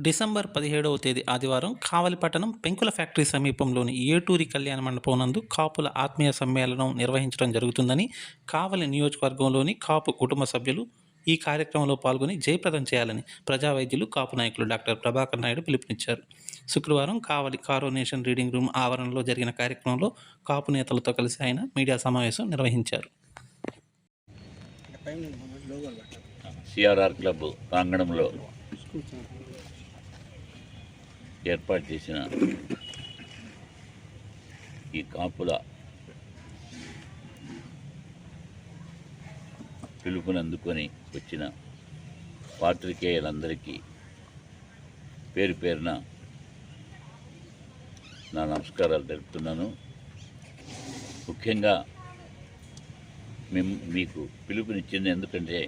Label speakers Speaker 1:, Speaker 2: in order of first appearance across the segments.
Speaker 1: December పదిహేడవ తేదీ ఆదివారం కావలిపట్టణం పెంకుల ఫ్యాక్టరీ సమీపంలోని ఏటూరి కళ్యాణ మండపం నందు కాపుల ఆత్మీయ సమ్మేళనం నిర్వహించడం జరుగుతుందని కావలి నియోజకవర్గంలోని కాపు కుటుంబ సభ్యులు ఈ కార్యక్రమంలో పాల్గొని జయప్రదం చేయాలని ప్రజా వైద్యులు కాపు నాయకులు డాక్టర్ ప్రభాకర్ నాయుడు పిలుపునిచ్చారు. శుక్రవారం కావలి కారోనేషన్ రీడింగ్ రూమ్ ఆవరణలో జరిగిన కార్యక్రమంలో కాపు నేతలతో కలిసి ఆయన మీడియా సమావేశం నిర్వహించారు.
Speaker 2: సిఆర్ఆర్ క్లబ్ ప్రాంగణంలో ఏర్పాటు చేసిన ఈ కాపుల పిలుపునందుకొని వచ్చిన పాత్రికేయులందరికీ పేరు పేరున నా నమస్కారాలు తెలుపుతున్నాను. ముఖ్యంగా మేము మీకు పిలుపునిచ్చింది ఎందుకంటే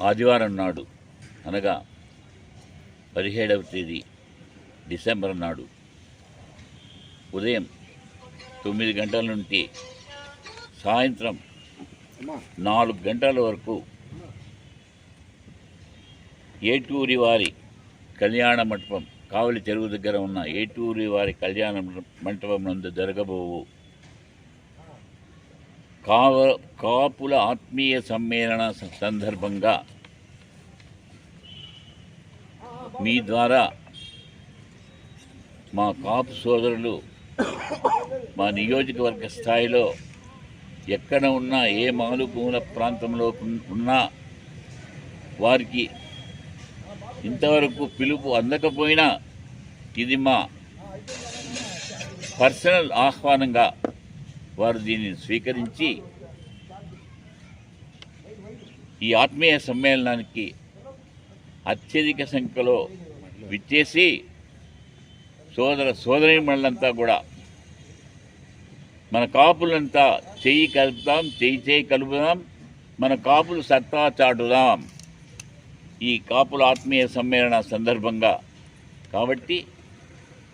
Speaker 2: ఆదివారం నాడు అనగా పదిహేడవ తేదీ డిసెంబర్ నాడు ఉదయం తొమ్మిది గంటల నుండి సాయంత్రం నాలుగు గంటల వరకు ఏటూరి వారి కళ్యాణ మంటపం కావలి చెరువు దగ్గర ఉన్న ఏటూరి వారి కళ్యాణ మంటపం నందు జరగబోవు. కావ కాపుల ఆత్మీయ సమ్మేళన సందర్భంగా మీ ద్వారా మా కాపు సోదరులు మా నియోజకవర్గ స్థాయిలో ఎక్కడ ఉన్నా ఏ మాలుమూల ప్రాంతంలో ఉన్నా వారికి ఇంతవరకు పిలుపు అందకపోయినా ఇది మా పర్సనల్ ఆహ్వానంగా వారు దీన్ని స్వీకరించి ఈ ఆత్మీయ సమ్మేళనానికి అత్యధిక సంఖ్యలో విచ్చేసి సోదర సోదరిమణులంతా కూడా మన కాపులంతా చెయ్యి కలుపుదాం చెయ్యి చేయి కలుపుదాం మన కాపులు సత్తా చాటుదాం. ఈ కాపుల ఆత్మీయ సమ్మేళన సందర్భంగా కాబట్టి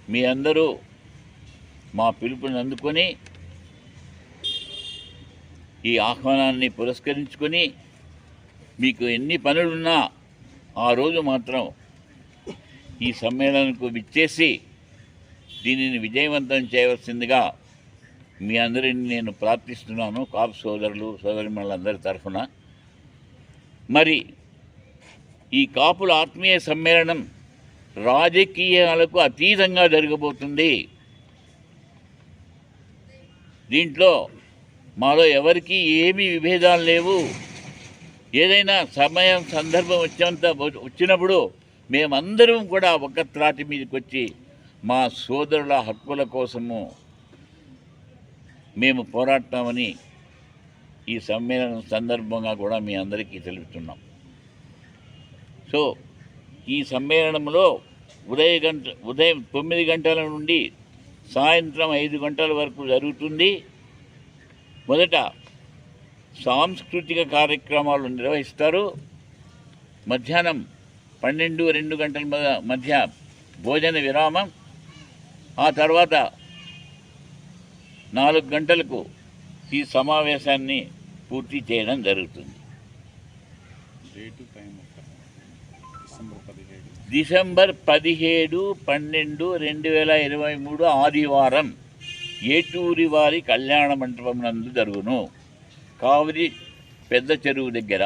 Speaker 2: మీ అందరూ మా పిలుపుని అందుకొని ఈ ఆహ్వానాన్ని పురస్కరించుకొని మీకు ఎన్ని పనులున్నా ఆ రోజు మాత్రం ఈ సమ్మేళనకు విచ్చేసి దీనిని విజయవంతం చేయవలసిందిగా మీ అందరిని నేను ప్రార్థిస్తున్నాను కాపు సోదరులు సోదరిమణులందరి తరఫున. మరి ఈ కాపుల ఆత్మీయ సమ్మేళనం రాజకీయాలకు అతీతంగా జరగబోతుంది. దీంట్లో మాలో ఎవరికి ఏమీ విభేదాలు లేవు. ఏదైనా సమయం సందర్భం వచ్చేంత వచ్చినప్పుడు మేమందరం కూడా ఒక త్రాటి మీదకి వచ్చి మా సోదరుల హక్కుల కోసము మేము పోరాడతామని ఈ సమ్మేళనం సందర్భంగా కూడా మీ అందరికీ తెలుపుతున్నాం. సో ఈ సమ్మేళనంలో ఉదయ గంట ఉదయం తొమ్మిది గంటల నుండి సాయంత్రం ఐదు గంటల వరకు జరుగుతుంది. మొదట సాంస్కృతిక కార్యక్రమాలు నిర్వహిస్తారు. మధ్యాహ్నం పన్నెండు రెండు గంటల మధ్య భోజన విరామం. ఆ తర్వాత నాలుగు గంటలకు ఈ సమావేశాన్ని పూర్తి చేయడం జరుగుతుంది.
Speaker 3: డిసెంబర్ పదిహేడు.
Speaker 2: పన్నెండు రెండు వేల ఇరవై మూడు ఆదివారం ఏటూరి వారి కళ్యాణ మంటపం నందు జరుగును. కావిరి పెద్ద చెరువు దగ్గర.